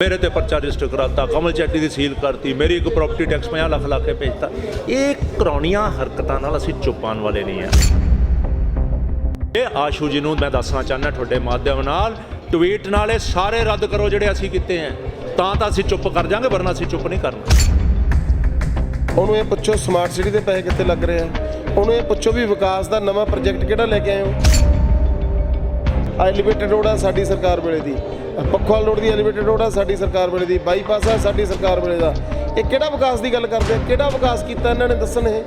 ਮੇਰੇ ਤੇ ਪਰਚਾ ਰਜਿਸਟਰ ਕਰਾਤਾ, ਕਮਲ ਚੈਟੀ ਦੀ ਸੀਲ ਕਰਤੀ, ਮੇਰੀ ਇੱਕ ਪ੍ਰਾਪਰਟੀ ਟੈਕਸ 50 ਲੱਖ ਲਾ ਕੇ ਭੇਜਤਾ। ਇਹ ਕਰਾਉਣੀਆਂ ਹਰਕਤਾਂ ਨਾਲ ਅਸੀਂ ਚੁੱਪ ਆਉਣ ਵਾਲੇ ਨਹੀਂ ਆ ਇਹ ਆਸ਼ੂ ਜੀ ਨੂੰ ਮੈਂ ਦੱਸਣਾ ਚਾਹੁੰਦਾ ਤੁਹਾਡੇ ਮਾਧਿਅਮ ਨਾਲ ਟਵੀਟ ਨਾਲ ਇਹ ਸਾਰੇ ਰੱਦ ਕਰੋ ਜਿਹੜੇ ਅਸੀਂ ਕੀਤੇ ਆ ਤਾਂ ਤਾਂ ਅਸੀਂ ਚੁੱਪ ਕਰ ਜਾਾਂਗੇ ਵਰਨਾ ਅਸੀਂ ਚੁੱਪ ਨਹੀਂ ਕਰਨਾ। ਉਹਨੂੰ ਇਹ ਪੁੱਛੋ ਸਮਾਰਟ ਸਿਟੀ ਦੇ ਪੈਸੇ ਕਿੱਥੇ ਲੱਗ ਰਹੇ ਆ? ਉਹਨੂੰ ਇਹ ਪੁੱਛੋ ਵੀ ਵਿਕਾਸ ਦਾ ਨਵਾਂ ਪ੍ਰੋਜੈਕਟ ਕਿਹੜਾ ਲੈ ਕੇ ਆਏ ਹੋ? ਐਲੀਵੇਟਡ ਰੋਡ ਆ ਸਾਡੀ ਸਰਕਾਰ ਵੇਲੇ ਦੀ। ਪੱਖੋਵਾਲ ਰੋਡ ਦੀ ਐਲੀਵੇਟਡ ਰੋਡ ਆ, ਸਾਡੀ ਸਰਕਾਰ ਵੇਲੇ ਦੀ ਬਾਈਪਾਸ ਆ, ਸਾਡੀ ਸਰਕਾਰ ਵੇਲੇ ਦਾ। ਇਹ ਕਿਹੜਾ ਵਿਕਾਸ ਦੀ ਗੱਲ ਕਰਦੇ ਆ? ਕਿਹੜਾ ਵਿਕਾਸ ਕੀਤਾ ਇਹਨਾਂ ਨੇ? ਦੱਸਣ ਇਹ।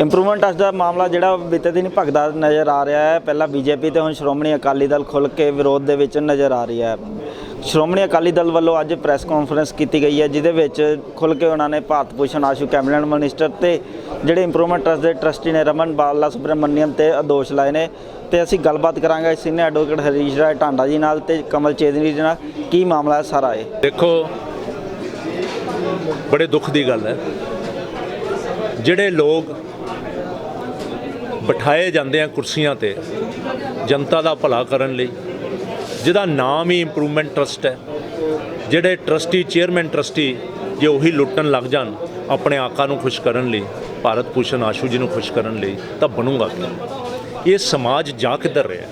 ਇੰਪਰੂਵਮੈਂਟ ਅੱਜ ਦਾ ਮਾਮਲਾ ਜਿਹੜਾ ਬੀਤੇ ਦਿਨ ਭਗਦਾ ਨਜ਼ਰ ਆ ਰਿਹਾ ਹੈ। ਪਹਿਲਾਂ ਬੀਜੇਪੀ ਤੇ ਹੁਣ ਸ਼੍ਰੋਮਣੀ ਅਕਾਲੀ ਦਲ ਖੁੱਲ ਕੇ ਵਿਰੋਧ ਦੇ ਵਿੱਚ ਨਜ਼ਰ ਆ ਰਹੀ ਹੈ। ਸ਼੍ਰੋਮਣੀ ਅਕਾਲੀ ਦਲ ਵੱਲੋਂ ਅੱਜ ਪ੍ਰੈਸ ਕਾਨਫਰੰਸ ਕੀਤੀ ਗਈ ਹੈ, ਜਿਹਦੇ ਵਿੱਚ ਖੁੱਲ ਕੇ ਉਹਨਾਂ ਨੇ ਭਾਰਤ ਭੂਸ਼ਣ ਆਸ਼ੂ ਕੈਬਨਿਟ ਮਿਨਿਸਟਰ ਤੇ ਜਿਹੜੇ ਇੰਪਰੂਵਮੈਂਟ ਟਰਸਟ ਦੇ ਟਰਸਟੀ ਨੇ ਰਮਨ ਬਾਲਾ ਸੁਬਰਮਨਿਅਮ ਤੇ ਆਦੋਸ਼ ਲਾਏ ਨੇ। ਤੇ ਅਸੀਂ ਗੱਲਬਾਤ ਕਰਾਂਗੇ ਸੀਨੀਅਰ ਐਡਵੋਕੇਟ ਹਰੀਸ਼ ਰਾਏ ਢਾਂਡਾ ਜੀ ਨਾਲ ਤੇ ਕਮਲ ਚੇਦਨੀ ਜੀ ਨਾਲ। ਕੀ ਮਾਮਲਾ ਹੈ ਸਾਰਾ ਇਹ? ਦੇਖੋ, ਬੜੇ ਦੁੱਖ ਦੀ ਗੱਲ ਹੈ। ਜਿਹੜੇ ਲੋਕ ਬਿਠਾਏ ਜਾਂਦੇ ਆ ਕੁਰਸੀਆਂ ਤੇ ਜਨਤਾ ਦਾ ਭਲਾ ਕਰਨ ਲਈ ਜਿਹਦਾ ਨਾਮ ਹੀ ਇੰਪਰੂਵਮੈਂਟ ਟਰਸਟ ਹੈ, ਜਿਹੜੇ ਟਰਸਟੀ ਚੇਅਰਮੈਨ ਟਰਸਟੀ ਜੇ ਉਹੀ ਲੁੱਟਣ ਲੱਗ ਜਾਣ, ਆਪਣੇ ਆਕਾ ਨੂੰ ਖੁਸ਼ ਕਰਨ ਲਈ, ਭਾਰਤ ਭੂਸ਼ਣ ਆਸ਼ੂ ਜੀ ਨੂੰ ਖੁਸ਼ ਕਰਨ ਲਈ, ਤਾਂ ਬਣੂਗਾ ਕੀ? ਇਹ ਸਮਾਜ ਜਾ ਕਿੱਧਰ ਰਿਹਾ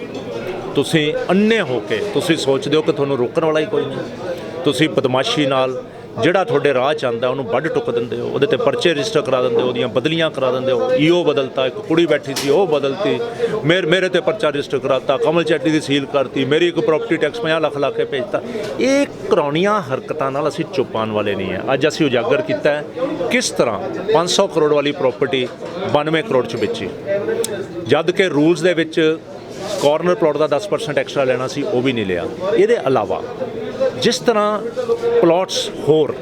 ਤੁਸੀਂ ਅੰਨੇ ਹੋ ਕੇ, ਤੁਸੀਂ ਸੋਚਦੇ ਹੋ ਕਿ ਤੁਹਾਨੂੰ ਰੋਕਣ ਵਾਲਾ ਹੀ ਕੋਈ ਨਹੀਂ। ਤੁਸੀਂ ਬਦਮਾਸ਼ੀ ਨਾਲ ਜਿਹੜਾ ਤੁਹਾਡੇ ਰਾਹ ਚ ਆਂਦਾ ਉਹਨੂੰ ਵੱਢ ਟੁੱਕ ਦਿੰਦੇ ਹੋ, ਉਹਦੇ ਤੇ ਪਰਚੇ ਰਜਿਸਟਰ ਕਰਾ ਦਿੰਦੇ ਹੋ, ਉਹਦੀਆਂ ਬਦਲੀਆਂ ਕਰਾ ਦਿੰਦੇ ਹੋ, ਈਓ ਬਦਲਤਾ, ਇੱਕ ਕੁੜੀ ਬੈਠੀ ਸੀ, ਉਹ ਬਦਲਤੀ, ਮੇਰੇ ਮੇਰੇ ਤੇ ਪਰਚਾ ਰਜਿਸਟਰ ਕਰਾਤਾ, ਕਮਲ ਚੈਟੀ ਦੀ ਸੀਲ ਕਰਤੀ, ਮੇਰੀ ਇੱਕ ਪ੍ਰਾਪਰਟੀ ਟੈਕਸ 50 ਲੱਖ ਲਾ ਕੇ ਭੇਜਤਾ। ਇਹ ਕਰਾਉਣੀਆਂ ਹਰਕਤਾਂ ਨਾਲ ਅਸੀਂ ਚੁੱਪ ਆਉਣ ਵਾਲੇ ਨਹੀਂ ਆ ਅੱਜ ਅਸੀਂ ਉਜਾਗਰ ਕੀਤਾ ਹੈ, ਕਿਸ ਤਰ੍ਹਾਂ 500 ਕਰੋੜ ਵਾਲੀ ਪ੍ਰਾਪਰਟੀ 92 ਕਰੋੜ ਚ ਵੇਚੀ। ਜਦ ਕਿ ਰੂਲਸ ਦੇ ਵਿੱਚ ਕਾਰਨਰ ਪਲਾਟ ਦਾ 10% ਐਕਸਟਰਾ ਲੈਣਾ ਸੀ, ਉਹ ਵੀ ਨਹੀਂ ਲਿਆ। ਇਹਦੇ ਇਲਾਵਾ ਜਿਸ ਤਰ੍ਹਾਂ ਪਲਾਟਸ ਹੋਰ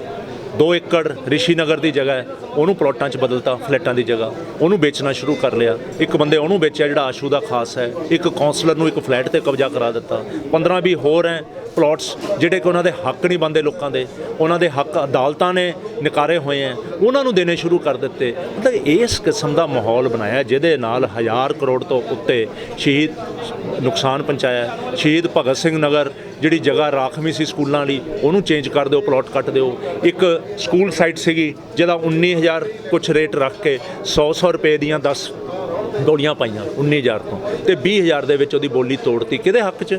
2 ਏਕੜ ਰਿਸ਼ੀ ਨਗਰ ਦੀ ਜਗ੍ਹਾ ਹੈ, ਉਹਨੂੰ ਪਲਾਟਾਂ 'ਚ ਬਦਲਤਾ ਫਲੈਟਾਂ ਦੀ ਜਗ੍ਹਾ। ਉਹਨੂੰ ਵੇਚਣਾ ਸ਼ੁਰੂ ਕਰ ਲਿਆ। ਇੱਕ ਬੰਦੇ ਉਹਨੂੰ ਵੇਚਿਆ ਜਿਹੜਾ ਆਸ਼ੂ ਦਾ ਖਾਸ ਹੈ। ਇੱਕ ਕਾਉਂਸਲਰ ਨੂੰ ਇੱਕ ਫਲੈਟ ਤੇ ਕਬਜ਼ਾ ਕਰਾ ਦਿੱਤਾ। 15 ਵੀ ਹੋਰ ਹੈ ਪਲਾਟਸ ਜਿਹੜੇ ਕਿ ਉਹਨਾਂ ਦੇ ਹੱਕ ਨਹੀਂ ਬੰਦੇ ਲੋਕਾਂ ਦੇ। ਉਹਨਾਂ ਦੇ ਹੱਕ ਅਦਾਲਤਾਂ ਨੇ ਨਿਕਾਰੇ ਹੋਏ ਹੈ। ਉਹਨਾਂ ਨੂੰ ਦੇਣੇ ਸ਼ੁਰੂ ਕਰ ਦਿੱਤੇ। ਮਤਲਬ ਇਸ ਕਿਸਮ ਦਾ ਮਾਹੌਲ ਬਣਾਇਆ ਜਿਹਦੇ ਨਾਲ ਹਜ਼ਾਰ ਕਰੋੜ ਤੋਂ ਉੱਤੇ ਸ਼ਹੀਦ ਨੁਕਸਾਨ ਪਹੁੰਚਾਇਆ। ਸ਼ਹੀਦ ਭਗਤ ਸਿੰਘ ਨਗਰ ਜਿਹੜੀ ਜਗ੍ਹਾ ਰਾਖਵੀਂ ਸੀ ਸਕੂਲਾਂ ਲਈ ਉਹਨੂੰ ਚੇਂਜ ਕਰ ਦਿਓ ਪਲਾਟ ਕੱਟ ਦਿਓ। ਇੱਕ ਸਕੂਲ ਸਾਈਟ ਸੀਗੀ, ਜਿਹਦਾ 19000 ਕੁਛ ਰੇਟ ਰੱਖ ਕੇ 100 100 ਰੁਪਏ ਦੀਆਂ 10 ਗੋਲੀਆਂ ਪਾਈਆਂ 19000 ਤੋਂ ਤੇ 20000 ਦੇ ਵਿੱਚ ਉਹਦੀ ਬੋਲੀ ਤੋੜਤੀ। ਕਿਹਦੇ ਹੱਕ 'ਚ?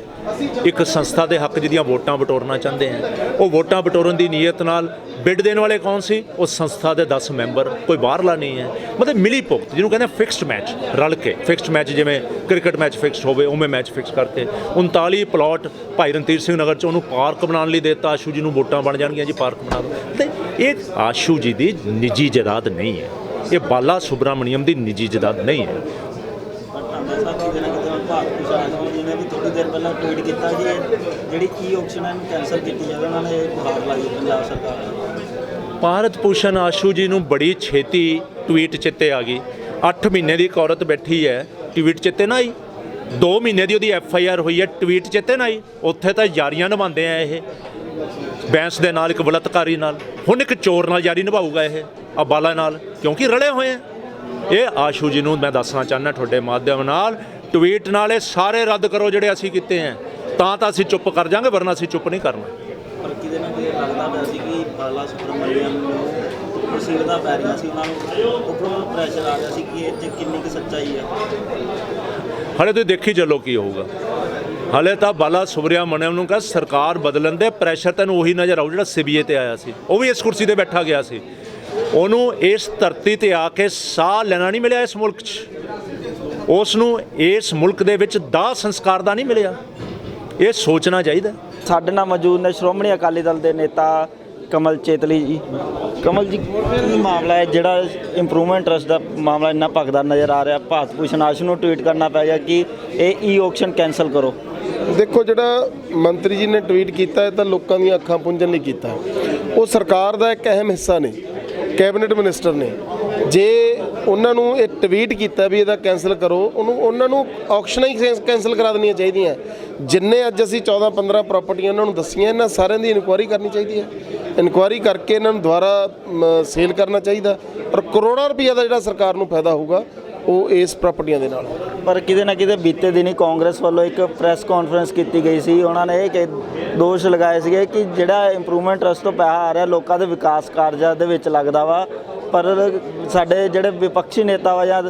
ਇੱਕ ਸੰਸਥਾ ਦੇ ਹੱਕ ਜਿਹਦੀਆਂ ਵੋਟਾਂ ਬਟੋਰਨਾ ਚਾਹੁੰਦੇ ਆ। ਉਹ ਵੋਟਾਂ ਬਟੋਰਨ ਦੀ ਨੀਅਤ ਨਾਲ ਬਿੱਡ ਦੇਣ ਵਾਲੇ ਕੌਣ ਸੀ? ਉਹ ਸੰਸਥਾ ਦੇ 10 ਮੈਂਬਰ, ਕੋਈ ਬਾਹਰਲਾ ਨਹੀਂ ਹੈ। ਮਤਲਬ ਮਿਲੀ ਭੁਗਤ, ਜਿਹਨੂੰ ਕਹਿੰਦੇ ਫਿਕਸਡ ਮੈਚ ਰਲ ਕੇ। ਫਿਕਸਡ ਮੈਚ ਜਿਵੇਂ ਕ੍ਰਿਕਟ ਮੈਚ ਫਿਕਸ ਹੋਵੇ, ਉਵੇਂ ਮੈਚ ਫਿਕਸ ਕਰਕੇ। 39 ਪਲਾਟ ਭਾਈ ਰਣਧੀਰ ਸਿੰਘ ਨਗਰ ਚ ਉਹਨੂੰ ਪਾਰਕ ਬਣਾਉਣ ਲਈ ਦਿੱਤਾ। ਆਸ਼ੂ ਜੀ ਨੂੰ ਵੋਟਾਂ ਬਣ ਜਾਣਗੀਆਂ ਜੀ, ਪਾਰਕ ਬਣਾ ਦਿਓ। ਤੇ ਇਹ ਆਸ਼ੂ ਜੀ ਦੀ ਨਿੱਜੀ ਜਾਇਦਾਦ ਨਹੀਂ ਹੈ। ਇਹ ਬਾਲਾ ਸੁਬਰਾਮਣੀਅਮ ਦੀ ਨਿੱਜੀ ਜਾਇਦਾਦ ਨਹੀਂ ਹੈ। ਭਾਰਤ ਭੂਸ਼ਣ ਆਸ਼ੂ ਜੀ ਨੇ ਵੀ ਥੋੜੀ ਦੇਰ ਪਹਿਲਾਂ ਟਵੀਟ ਕੀਤਾ ਕਿ ਜਿਹੜੀ ਈ ਆਪਸ਼ਨ ਹੈ ਇਹਨੂੰ ਕੈਂਸਲ ਕੀਤੀ ਜਾਵੇ ਉਹਨਾਂ ਨੇ ਗੁਹਾਰ ਲਾਈ ਪੰਜਾਬ ਸਰਕਾਰ ਨੂੰ ਭਾਰਤ ਭੂਸ਼ਣ ਆਸ਼ੂ ਜੀ ਨੂੰ ਬੜੀ ਛੇਤੀ ਟਵੀਟ ਚਿੱਤੇ ਆ ਗਈ। 8 ਮਹੀਨੇ ਦੀ ਇੱਕ ਔਰਤ ਬੈਠੀ ਹੈ, ਟਵੀਟ ਚਿੱਤੇ ਨਾ ਆਈ? 2 ਮਹੀਨੇ ਦੀ ਉਹਦੀ ਐਫ ਆਈ ਆਰ ਹੋਈ ਹੈ, ਟਵੀਟ ਚਿੱਤੇ ਨਾ ਆਈ? ਉੱਥੇ ਤਾਂ ਯਾਰੀਆਂ ਨਿਭਾਉਂਦੇ ਆ ਇਹ। ਬੈਂਸ ਦੇ ਨਾਲ ਇੱਕ ਬਲਤਕਾਰੀ ਨਾਲ। ਹੁਣ ਇੱਕ ਚੋਰ ਨਾਲ ਯਾਰੀ ਨਿਭਾਊਗਾ ਇਹ। ਅਬਾਲਾ ਨਾਲ ਕਿਉਂਕਿ ਰਲੇ ਹੋਏ ਆ। ਇਹ ਆਸ਼ੂ ਜੀ ਨੂੰ ਮੈਂ ਦੱਸਣਾ ਚਾਹੁੰਦਾ ਤੁਹਾਡੇ ਮਾਧਿਅਮ ਨਾਲ ਟਵੀਟ ਨਾਲ ਇਹ ਸਾਰੇ ਰੱਦ ਕਰੋ ਜਿਹੜੇ ਅਸੀਂ ਕੀਤੇ ਆ। ਤਾਂ ਤਾਂ ਅਸੀਂ ਚੁੱਪ ਕਰ ਜਾਾਂਗੇ ਵਰਨਾ ਅਸੀਂ ਚੁੱਪ ਨਹੀਂ ਕਰਨਾ। ਪਰ ਕਿਤੇ ਨਾ ਕਿਤੇ ਲੱਗਦਾ ਪਿਆ ਸੀ ਕਿ ਬਾਲਾ ਸੁਬਰਮਣੀਅਮ ਨੂੰ ਮੁਸੀਬਤਾਂ ਪੈ ਰਹੀਆਂ ਸੀ ਉਹਨਾਂ ਨੂੰ ਉੱਪਰੋਂ ਪ੍ਰੈਸ਼ਰ ਆ ਰਿਹਾ ਸੀ ਕਿ ਇਹ 'ਚ ਕਿੰਨੀ ਕੁ ਸੱਚਾਈ ਹੈ ਹਲੇ ਤੁਸੀਂ ਦੇਖੀ ਚੱਲੋ ਕੀ ਹੋਊਗਾ। ਹਲੇ ਤਾਂ ਬਾਲਾ ਸੁਬਰਿਆ ਮਨਿਆਮ ਨੂੰ ਕਹਾ ਸਰਕਾਰ ਬਦਲਣ ਦੇ ਪ੍ਰੈਸ਼ਰ ਤੈਨੂੰ ਉਹੀ ਨਜ਼ਰ ਆਉ ਜਿਹੜਾ ਸੀਬੀਏ ਤੇ ਆਇਆ ਸੀ। ਉਹ ਵੀ ਇਸ ਕੁਰਸੀ ਤੇ ਬੈਠਾ ਗਿਆ ਸੀ। ਉਹਨੂੰ ਇਸ ਧਰਤੀ ਤੇ ਆ ਕੇ ਸਾਹ ਲੈਣਾ ਨਹੀਂ ਮਿਲਿਆ ਇਸ ਮੁਲਕ 'ਚ। ਉਸ ਨੂੰ ਇਸ ਮੁਲਕ ਦੇ ਵਿੱਚ ਦਾਹ ਸੰਸਕਾਰ ਦਾ ਨਹੀਂ ਮਿਲਿਆ। ਇਹ ਸੋਚਣਾ ਚਾਹੀਦਾ। ਸਾਡੇ ਨਾਲ ਮੌਜੂਦ ਨੇ ਸ਼੍ਰੋਮਣੀ ਅਕਾਲੀ ਦਲ ਦੇ ਨੇਤਾ ਕਮਲ ਚੇਤਲੀ ਜੀ। ਕਮਲ ਜੀ ਕੀ ਮਾਮਲਾ ਹੈ? ਜਿਹੜਾ ਇੰਪਰੂਵਮੈਂਟ ਟਰਸਟ ਦਾ ਮਾਮਲਾ ਇੰਨਾ ਭਗਦਾ ਨਜ਼ਰ ਆ ਰਿਹਾ। ਭਾਰਤ ਭੂਸ਼ਣ ਆਸ਼ੂ ਨੂੰ ਟਵੀਟ ਕਰਨਾ ਪੈ ਗਿਆ ਕਿ ਇਹ ਈ ਆਕਸ਼ਨ ਕੈਨਸਲ ਕਰੋ। ਦੇਖੋ ਜਿਹੜਾ ਮੰਤਰੀ ਜੀ ਨੇ ਟਵੀਟ ਕੀਤਾ ਹੈ ਤਾਂ ਲੋਕਾਂ ਦੀਆਂ ਅੱਖਾਂ ਪੁੰਝਣ ਲਈ ਕੀਤਾ। ਉਹ ਸਰਕਾਰ ਦਾ ਇੱਕ ਅਹਿਮ ਹਿੱਸਾ ਨੇ। ਕੈਬਨਿਟ ਮਿਨਿਸਟਰ ਨੇ। ਜੇ ਉਹਨਾਂ ਨੂੰ ਇਹ ਟਵੀਟ ਕੀਤਾ ਵੀ ਇਹਦਾ ਕੈਨਸਲ ਕਰੋ, ਉਹਨੂੰ ਉਹਨਾਂ ਨੂੰ ਆਕਸ਼ਨਾਂ ਹੀ ਕੈਨਸਲ ਕਰਾ ਦੇਣੀਆਂ ਚਾਹੀਦੀਆਂ। ਜਿੰਨੇ ਅੱਜ ਅਸੀਂ 14 15 ਪ੍ਰਾਪਰਟੀਆਂ ਉਹਨਾਂ ਨੂੰ ਦੱਸੀਆਂ, ਇਹਨਾਂ ਸਾਰਿਆਂ ਦੀ ਇਨਕੁਆਇਰੀ ਕਰਨੀ ਚਾਹੀਦੀ ਹੈ। ਇਨਕੁਆਇਰੀ ਕਰਕੇ ਇਹਨਾਂ ਨੂੰ ਦੁਬਾਰਾ ਸੇਲ ਕਰਨਾ ਚਾਹੀਦਾ। ਔਰ ਕਰੋੜਾਂ ਰੁਪਈਆ ਦਾ ਜਿਹੜਾ ਸਰਕਾਰ ਨੂੰ ਫਾਇਦਾ ਹੋਊਗਾ ਉਹ ਇਸ ਪ੍ਰਾਪਰਟੀਆਂ ਦੇ ਨਾਲ। ਪਰ ਕਿਤੇ ਨਾ ਕਿਤੇ ਬੀਤੇ ਦਿਨੀ ਕਾਂਗਰਸ ਵੱਲੋਂ ਇੱਕ ਪ੍ਰੈਸ ਕਾਨਫਰੰਸ ਕੀਤੀ ਗਈ ਸੀ। ਉਹਨਾਂ ਨੇ ਇਹ ਕਿ ਦੋਸ਼ ਲਗਾਏ ਸੀਗੇ ਕਿ ਜਿਹੜਾ ਇੰਪਰੂਵਮੈਂਟ ਟਰਸਟ ਤੋਂ ਪੈਸਾ ਆ ਰਿਹਾ ਲੋਕਾਂ ਦੇ ਵਿਕਾਸ ਕਾਰਜਾਂ ਦੇ ਵਿੱਚ ਲੱਗਦਾ ਵਾ। ਪਰ ਸਾਡੇ ਜਿਹੜੇ ਵਿਪਕਸ਼ੀ ਨੇਤਾ ਵਾ ਜਾਂ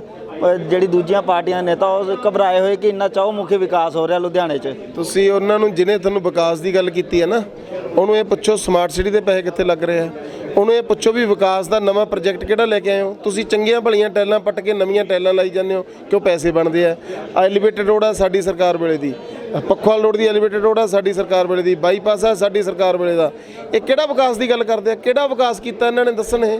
ਜਿਹੜੀ ਦੂਜੀਆਂ ਪਾਰਟੀਆਂ ਦੇ ਨੇਤਾ ਉਹ ਘਬਰਾਏ ਹੋਏ ਕਿ ਇੰਨਾ ਚੌਮੁਖੀ ਵਿਕਾਸ ਹੋ ਰਿਹਾ ਲੁਧਿਆਣੇ 'ਚ। ਤੁਸੀਂ ਉਹਨਾਂ ਨੂੰ ਜਿਹਨੇ ਤੁਹਾਨੂੰ ਵਿਕਾਸ ਦੀ ਗੱਲ ਕੀਤੀ ਹੈ ਨਾ ਉਹਨੂੰ ਇਹ ਪੁੱਛੋ ਸਮਾਰਟ ਸਿਟੀ ਦੇ ਪੈਸੇ ਕਿੱਥੇ ਲੱਗ ਰਹੇ ਆ? ਉਹਨੂੰ ਇਹ ਪੁੱਛੋ ਵੀ ਵਿਕਾਸ ਦਾ ਨਵਾਂ ਪ੍ਰੋਜੈਕਟ ਕਿਹੜਾ ਲੈ ਕੇ ਆਏ ਹੋ? ਤੁਸੀਂ ਚੰਗੀਆਂ ਭਲੀਆਂ ਟੈਲਾਂ ਪੱਟ ਕੇ ਨਵੀਆਂ ਟੈਲਾਂ ਲਾਈ ਜਾਂਦੇ ਹੋ, ਕਿਉਂ ਪੈਸੇ ਬਣਦੇ ਆ? ਐਲੀਵੇਟਡ ਰੋਡ ਆ ਸਾਡੀ ਸਰਕਾਰ ਵੇਲੇ ਦੀ। ਪੱਖਵਾਲ ਰੋਡ ਦੀ ਐਲੀਵੇਟਡ ਰੋਡ ਹੈ ਸਾਡੀ ਸਰਕਾਰ ਵੇਲੇ ਦੀ ਬਾਈਪਾਸ ਹੈ ਸਾਡੀ ਸਰਕਾਰ ਵੇਲੇ ਦਾ। ਇਹ ਕਿਹੜਾ ਵਿਕਾਸ ਦੀ ਗੱਲ ਕਰਦੇ ਆ? ਕਿਹੜਾ ਵਿਕਾਸ ਕੀਤਾ ਇਹਨਾਂ ਨੇ? ਦੱਸਣ ਇਹ।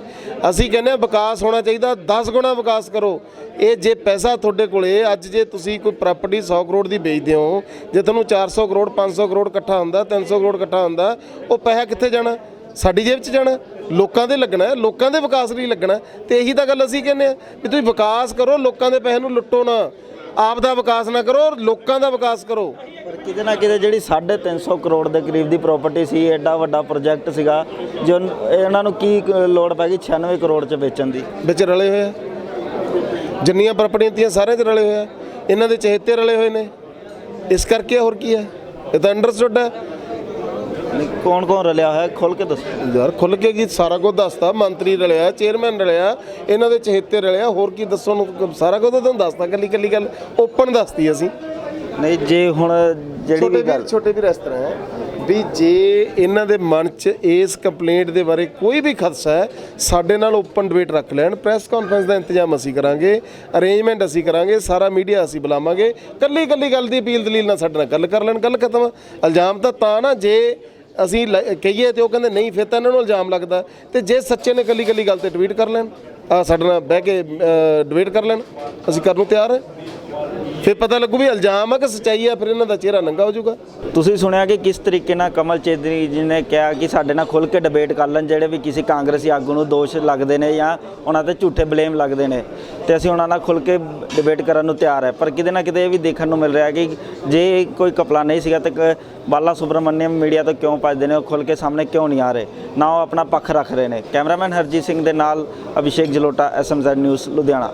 ਅਸੀਂ ਕਹਿੰਦੇ ਆ ਵਿਕਾਸ ਹੋਣਾ ਚਾਹੀਦਾ 10 ਗੁਣਾ ਵਿਕਾਸ ਕਰੋ। ਇਹ ਜੇ ਪੈਸਾ ਤੁਹਾਡੇ ਕੋਲੇ, ਅੱਜ ਜੇ ਤੁਸੀਂ ਕੋਈ ਪ੍ਰਾਪਰਟੀ 100 ਕਰੋੜ ਦੀ ਵੇਚਦੇ ਹੋ, ਜੇ ਤੁਹਾਨੂੰ 400 ਕਰੋੜ 500 ਕਰੋੜ ਇਕੱਠਾ ਹੁੰਦਾ 300 ਕਰੋੜ ਇਕੱਠਾ ਹੁੰਦਾ, ਉਹ ਪੈਸਾ ਕਿੱਥੇ ਜਾਣਾ? ਸਾਡੀ ਜੇਬ 'ਚ ਜਾਣਾ। ਲੋਕਾਂ ਦੇ ਲੱਗਣਾ ਲੋਕਾਂ ਦੇ ਵਿਕਾਸ ਲਈ ਲੱਗਣਾ ਹੈ। ਤੇ ਇਹੀ ਤਾਂ ਗੱਲ ਅਸੀਂ ਕਹਿੰਦੇ ਆ ਵੀ ਤੁਸੀਂ ਵਿਕਾਸ ਕਰੋ, ਲੋਕਾਂ ਦੇ ਪੈਸੇ ਨੂੰ ਲੁੱਟੋ ਨਾ। ਆਪ ਦਾ ਵਿਕਾਸ ਨਾ ਕਰੋ ਲੋਕਾਂ ਦਾ ਵਿਕਾਸ ਕਰੋ। ਪਰ ਕਿਤੇ ਨਾ ਕਿਤੇ ਜਿਹੜੀ 350 ਕਰੋੜ ਦੇ ਕਰੀਬ ਦੀ ਪ੍ਰਾਪਰਟੀ ਸੀ ਐਡਾ ਵੱਡਾ ਪ੍ਰੋਜੈਕਟ ਸੀਗਾ ਜੋ ਇਹਨਾਂ ਨੂੰ ਕੀ ਕ- ਲੋੜ ਪੈ ਗਈ 96 ਕਰੋੜ 'ਚ ਵੇਚਣ ਦੀ? ਵਿੱਚ ਰਲੇ ਹੋਏ ਆ। ਜਿੰਨੀਆਂ ਪ੍ਰਾਪਰਟੀਆਂ ਤੀਆਂ ਸਾਰਿਆਂ 'ਚ ਰਲੇ ਹੋਏ ਆ। ਇਹਨਾਂ ਦੇ ਚਹੇਤੇ ਰਲੇ ਹੋਏ ਨੇ। ਇਸ ਕਰਕੇ ਹੋਰ ਕੀ ਹੈ? ਇਹ ਤਾਂ ਅੰਡਰਸਟੂਡ ਹੈ। ਕੌਣ ਕੌਣ ਰਲਿਆ ਹੋਇਆ? ਖੁੱਲ ਕੇ ਦੱਸੋ। ਯਾਰ ਖੁੱਲ ਕੇ ਕੀ ਸਾਰਾ ਕੁਝ ਦੱਸਤਾ? ਮੰਤਰੀ ਰਲਿਆ ਚੇਅਰਮੈਨ ਰਲਿਆ ਇਹਨਾਂ ਦੇ ਚਹੇਤੇ ਰਲਿਆ ਹੋਰ ਕੀ ਦੱਸੋ ਨੂੰ ਸਾਰਾ ਕੁਝ ਤਾਂ ਤੁਹਾਨੂੰ ਦੱਸਤਾ ਕੱਲੀ ਕੱਲੀ ਗੱਲ ਓਪਨ ਦੱਸਤੀ ਅਸੀਂ। ਨਹੀਂ ਜੇ ਹੁਣ ਜਿਹੜੀ ਵੀ ਗੱਲ ਛੋਟੇ ਵੀਰ ਇਸ ਤਰ੍ਹਾਂ ਹੈ ਵੀ ਜੇ ਇਹਨਾਂ ਦੇ ਮਨ 'ਚ ਇਸ ਕੰਪਲੇਂਟ ਦੇ ਬਾਰੇ ਕੋਈ ਵੀ ਖਦਸ਼ਾ ਹੈ ਸਾਡੇ ਨਾਲ ਓਪਨ ਡਿਬੇਟ ਰੱਖ ਲੈਣ ਪ੍ਰੈਸ ਕਾਨਫਰੰਸ ਦਾ ਇੰਤਜ਼ਾਮ ਅਸੀਂ ਕਰਾਂਗੇ ਅਰੇਂਜਮੈਂਟ ਅਸੀਂ ਕਰਾਂਗੇ ਸਾਰਾ ਮੀਡੀਆ ਅਸੀਂ ਬੁਲਾਵਾਂਗੇ ਕੱਲੀ ਕੱਲੀ ਗੱਲ ਦੀ ਅਪੀਲ ਦਲੀਲ ਨਾਲ ਸਾਡੇ ਨਾਲ ਗੱਲ ਕਰ ਲੈਣ ਗੱਲ ਖਤਮ। ਇਲਜ਼ਾਮ ਤਾਂ ਤਾਂ ਨਾ ਜੇ ਅਸੀਂ ਲ- ਕਹੀਏ ਤੇ ਉਹ ਕਹਿੰਦੇ ਨਹੀਂ, ਫਿਰ ਤਾਂ ਇਹਨਾਂ ਨੂੰ ਇਲਜ਼ਾਮ ਲੱਗਦਾ। ਤੇ ਜੇ ਸੱਚੇ ਨੇ ਕੱਲੀ ਕੱਲੀ ਗੱਲ ਤੇ ਟਵੀਟ ਕਰ ਲੈਣ ਆ ਸਾਡੇ ਨਾਲ ਬਹਿ ਕੇ ਡਿਬੇਟ ਕਰ ਲੈਣ। ਅਸੀਂ ਕਰਨ ਨੂੰ ਤਿਆਰ ਹਾਂ। ਫਿਰ ਪਤਾ ਲੱਗੂ ਵੀ ਇਲਜ਼ਾਮ ਆ ਕਿ ਸੱਚਾਈ ਆ, ਫਿਰ ਇਹਨਾਂ ਦਾ ਚਿਹਰਾ ਨੰਗਾ ਹੋ ਜਾਊਗਾ। ਤੁਸੀਂ ਸੁਣਿਆ ਕਿ ਕਿਸ ਤਰੀਕੇ ਨਾਲ ਕਮਲ ਚੇਦਰੀ ਜੀ ਨੇ ਕਿਹਾ ਕਿ ਸਾਡੇ ਨਾਲ ਖੁੱਲ ਕੇ ਡਿਬੇਟ ਕਰ ਲੈਣ ਜਿਹੜੇ ਵੀ ਕਿਸੇ ਕਾਂਗਰਸੀ ਆਗੂ ਨੂੰ ਦੋਸ਼ ਲੱਗਦੇ ਨੇ ਜਾਂ ਉਹਨਾਂ ਤੇ ਝੂਠੇ ਬਲੇਮ ਲੱਗਦੇ ਨੇ। ਤੇ ਅਸੀਂ ਉਹਨਾਂ ਨਾਲ ਖੁੱਲ ਕੇ ਡਿਬੇਟ ਕਰਨ ਨੂੰ ਤਿਆਰ ਹੈ ਪਰ ਕਿਤੇ ਨਾ ਕਿਤੇ ਇਹ ਵੀ ਦੇਖਣ ਨੂੰ ਮਿਲ ਰਿਹਾ ਕਿ ਜੇ ਕੋਈ ਕਪਲਾ ਨਹੀਂ ਸੀਗਾ ਤੇ ਕ- ਬਾਲਾ ਸੁਬਰਮਨਿਅਮ ਮੀਡੀਆ ਤੋਂ ਕਿਉਂ ਭੱਜਦੇ ਨੇ, ਉਹ ਖੁੱਲ ਕੇ ਸਾਹਮਣੇ ਕਿਉਂ ਨਹੀਂ ਆ ਰਹੇ? ਨਾ ਉਹ ਆਪਣਾ ਪੱਖ ਰੱਖ ਰਹੇ ਨੇ। ਕੈਮਰਾਮੈਨ ਹਰਜੀਤ ਸਿੰਘ ਦੇ ਨਾਲ Abhishek Jalota SMZ news Ludhiana.